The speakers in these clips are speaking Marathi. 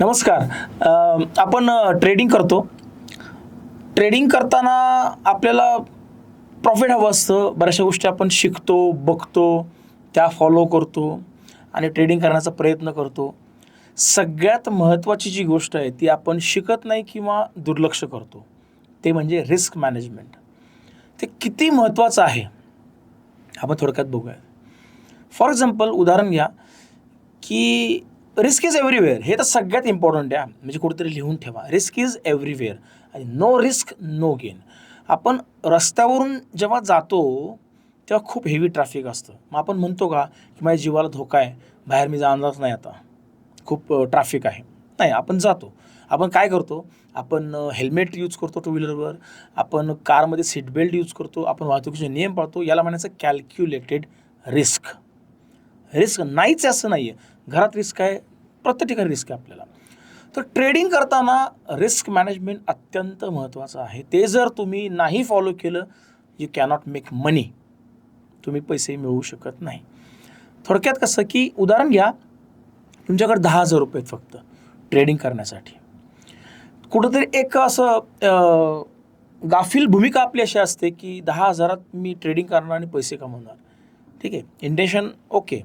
नमस्कार. आपण ट्रेडिंग करतो. ट्रेडिंग करताना आपल्याला प्रॉफिट हवं असतं. बऱ्याचशा गोष्टी आपण शिकतो बघतो त्या फॉलो करतो आणि ट्रेडिंग करण्याचा प्रयत्न करतो. सगळ्यात महत्त्वाची जी गोष्ट आहे ती आपण शिकत नाही किंवा दुर्लक्ष करतो. ते म्हणजे रिस्क मॅनेजमेंट ते किती महत्त्वाचं आहे आपण थोडक्यात बघूया. फॉर एक्झाम्पल उदाहरण घ्या की रिस्क इज एव्हरीवेअर हे तर सगळ्यात इम्पॉर्टंट आहे. म्हणजे कुठेतरी लिहून ठेवा. रिस्क इज एव्हरीवेअर आणि नो रिस्क नो गेन आपण रस्त्यावरून जेव्हा जातो तेव्हा खूप हेवी ट्रॅफिक असतं. मग आपण म्हणतो का की माझ्या जीवाला धोका आहे. बाहेर मी जाणारच नाही आता. खूप ट्रॅफिक आहे. नाही आपण जातो. आपण काय करतो? आपण हेल्मेट यूज करतो टू व्हीलरवर आपण कारमध्ये सीट बेल्ट यूज करतो. आपण वाहतुकीचे नियम पाळतो. याला म्हणायचं कॅल्क्युलेटेड रिस्क रिस्क नाहीच असं नाही आहे घरात रिस्क आहे प्रत्येक ठिकाणी रिस्क आहे आपल्याला. तर ट्रेडिंग करताना रिस्क मॅनेजमेंट अत्यंत महत्त्वाचं आहे. ते जर तुम्ही नाही फॉलो केलं यू कॅनॉट मेक मनी तुम्ही पैसे मिळवू शकत नाही. थोडक्यात कसं की उदाहरण घ्या तुमच्याकडे दहा हजार रुपये आहेत फक्त ट्रेडिंग करण्यासाठी. कुठंतरी एक असं गाफील भूमिका आपली अशी असते की दहा हजारात मी ट्रेडिंग करणार आणि पैसे कमवणार. ठीक आहे? इंटेन्शन ओके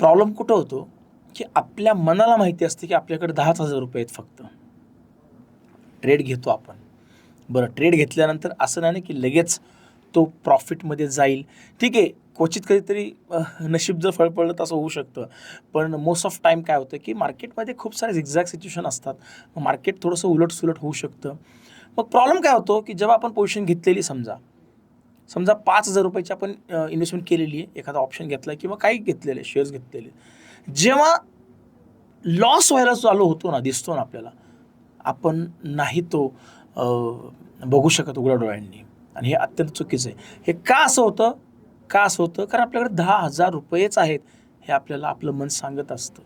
प्रॉब्लेम कुठं होतो? की आपल्या मनाला माहिती असते की आपल्याकडे दहाच हजार रुपये आहेत फक्त. ट्रेड घेतो आपण. बरं ट्रेड घेतल्यानंतर असं नाही की लगेच तो प्रॉफिटमध्ये जाईल. ठीक आहे क्वचित कधीतरी नशीब जर फळ पडलं तसं होऊ शकतं. पण मोस्ट ऑफ टाईम काय होतं की मार्केटमध्ये खूप सारे एक्झॅक्ट सिच्युएशन असतात. मग मार्केट थोडंसं उलटसुलट होऊ शकतं. मग प्रॉब्लेम काय होतो की जेव्हा आपण पोझिशन घेतलेली समजा समजा पाच हजार रुपयाची आपण इन्व्हेस्टमेंट केलेली आहे एखादा ऑप्शन घेतला किंवा काही घेतलेले शेअर्स घेतलेले जेव्हा लॉस व्हायला चालू होतो ना दिसतो ना आपल्याला आपण नाही तो बघू शकत उघड्या डोळ्यांनी. आणि हे अत्यंत चुकीचं आहे. हे का असं होतं? का असं होतं? कारण आपल्याकडे दहा हजार रुपयेच आहेत हे आपल्याला आपलं मन सांगत असतं.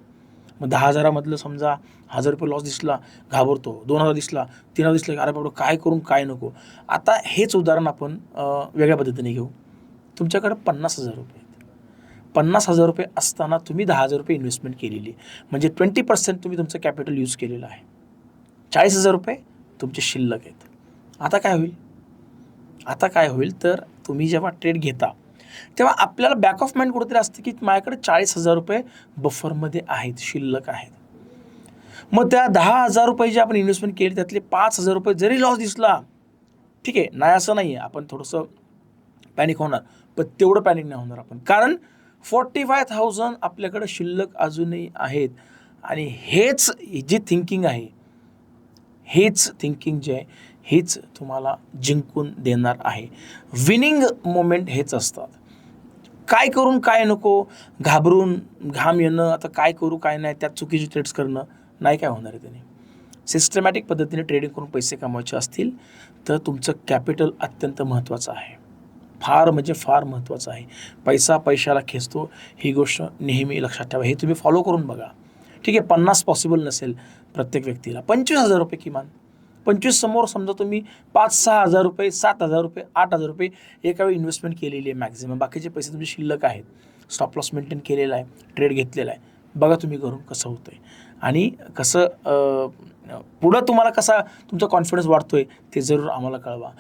मग दहा हजारामधलं समजा हजार रुपये लॉस दिसला घाबरतो. दोन हजार दिसला तीन हजार दिसला अरे बाबा काय करून काय नको? आता हेच उदाहरण आपण वेगळ्या पद्धतीने घेऊ. तुमच्याकडे पन्नास हजार रुपये आहेत. पन्नास हजार रुपये असताना तुम्ही दहा हजार रुपये इन्व्हेस्टमेंट केलेली. आहे. म्हणजे ट्वेंटी पर्सेंट तुम्ही तुमचं कॅपिटल यूज केलेलं आहे. चाळीस हजार रुपये तुमचे शिल्लक आहेत. आता काय होईल? आता काय होईल? तर तुम्ही जेव्हा ट्रेड घेता तेव्हा आपल्याला बॅक ऑफ माइंड कुठेतरी असतं की माझ्याकडे चाळीस हजार रुपये बफरमध्ये आहेत शिल्लक आहेत. मग त्या दहा हजार रुपये जे आपण इन्व्हेस्टमेंट केली त्यातले पाच हजार रुपये जरी लॉस दिसला ठीक आहे नाही असं नाही आहे आपण थोडंसं पॅनिक होणार पण तेवढं पॅनिक नाही होणार आपण. कारण फोर्टी फाय थाउजंड आपल्याकडे शिल्लक अजूनही आहेत आणि हेच जी थिंकिंग आहे हेच थिंकिंग जे आहे हेच तुम्हाला जिंकून देणार आहे. विनिंग मोमेंट हेच असतात. काय करून काय नको? घाबरून घाम येणं आता काय करू काय नाही त्यात चुकीचे ट्रेड्स करणं नाही काय होणार आहे त्याने. सिस्टमॅटिक पद्धतीने ट्रेडिंग करून पैसे कमवायचे असतील तर तुमचं कॅपिटल अत्यंत महत्त्वाचं आहे. फार म्हणजे फार महत्त्वाचं आहे. पैसा पैशाला खेचतो ही गोष्ट नेहमी लक्षात ठेवा. हे तुम्ही फॉलो करून बघा. ठीक आहे पन्नास पॉसिबल नसेल प्रत्येक व्यक्तीला. पंचवीस हजार रुपये किमान. पंचवीस समोर समजा तुम्ही पाच सहा हजार रुपये सात हजार रुपये आठ हजार रुपये एकावेळी इन्व्हेस्टमेंट केलेली आहे मॅक्झिमम बाकीचे पैसे तुमचे शिल्लक आहेत. स्टॉप लॉस मेंटेन केलेला आहे. ट्रेड घेतलेला आहे. बघा तुम्ही करून कसं होतं आहे आणि कसं पुढं तुम्हाला कसा तुमचा कॉन्फिडन्स वाढतो आहे ते जरूर आम्हाला कळवा.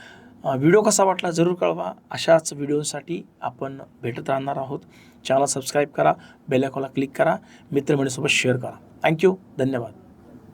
व्हिडिओ कसा वाटला जरूर कळवा. अशाच व्हिडिओसाठी आपण भेटत राहणार आहोत. चॅनल सबस्क्राईब करा. बेल आयकॉनला क्लिक करा. मित्रमंडळीसोबत शेअर करा. थँक्यू धन्यवाद.